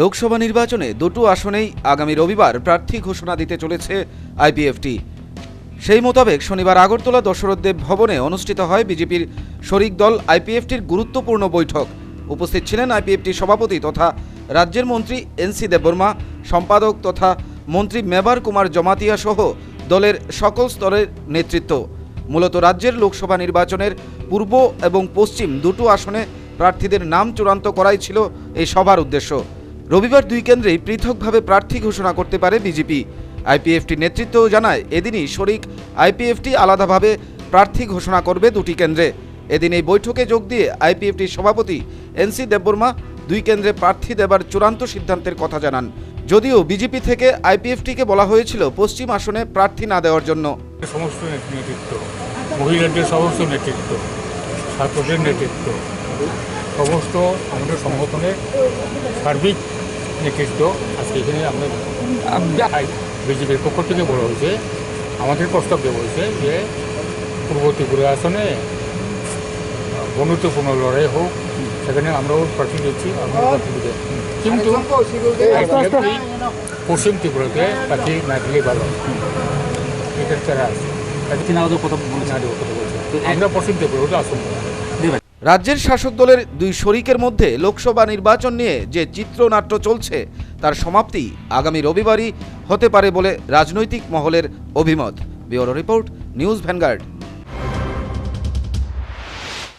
লোকসভা নির্বাচনে দুটো আসনেই আগামী রবিবার প্রার্থী ঘোষণা দিতে চলেছে আইপিএফটি। সেই মোতাবেক শনিবার আগরতলা দশরথদেব ভবনে অনুষ্ঠিত হয় বিজেপির শরিক দল আইপিএফটির গুরুত্বপূর্ণ বৈঠক। উপস্থিত ছিলেন আইপিএফটির সভাপতি তথা রাজ্যের মন্ত্রী এনসি দেববর্মা, সম্পাদক তথা মন্ত্রী মেবার কুমার জমাতিয়া সহ দলের সকল স্তরের নেতৃত্ব। মূলত রাজ্যের লোকসভা নির্বাচনের পূর্ব এবং পশ্চিম দুটো আসনে প্রার্থীদের নাম চূড়ান্ত করাই ছিল এই সভার উদ্দেশ্য। রবিবার দুই কেন্দ্রেই পৃথকভাবে প্রার্থী ঘোষণা করতে পারে বিজেপি। আইপিএফটি নেতৃত্ব জানায়, এদিনই শরিক আইপিএফটি আলাদাভাবে প্রার্থী ঘোষণা করবে দুটি কেন্দ্রে। এদিন এই বৈঠকে যোগ দিয়ে আইপিএফটির সভাপতি এনসি দেববর্মা দুই কেন্দ্রে প্রার্থী দেবার চূড়ান্ত সিদ্ধান্তের কথা জানান। যদিও বিজেপি থেকে আইপিএফটিকে বলা হয়েছিল পশ্চিম আসনে প্রার্থী না দেওয়ার জন্য। সমস্ত নেতৃত্ব, মহিলাদের সমস্ত নেতৃত্ব, ছাত্রদের নেতৃত্ব, সমস্ত আমাদের সংগঠনের সার্বিক নেতৃত্ব আজকে এখানে আমরা বিজেপির পক্ষ থেকে বলা হয়েছে আমাদের প্রস্তাব দেওয়া হয়েছে যে পূর্ব ত্রিপুরা আসনে বন্ধুত্বপূর্ণ লড়াই হোক সেখানে আমরাও প্রার্থী দিচ্ছি কিন্তু পশ্চিম ত্রিপুরাতে প্রার্থী না দিলে ভালো এটা তারা আছে কথা বলছে। আমরা পশ্চিম ত্রিপুরাতে আসুন। রাজ্যের শাসক দলের দুই শরিকের মধ্যে লোকসভা নির্বাচন নিয়ে যে চিত্রনাট্য চলছে, তার সমাপ্তি আগামী রবিবারই হতে পারে বলে রাজনৈতিক মহলের অভিমত। Bureau report, news Vanguard.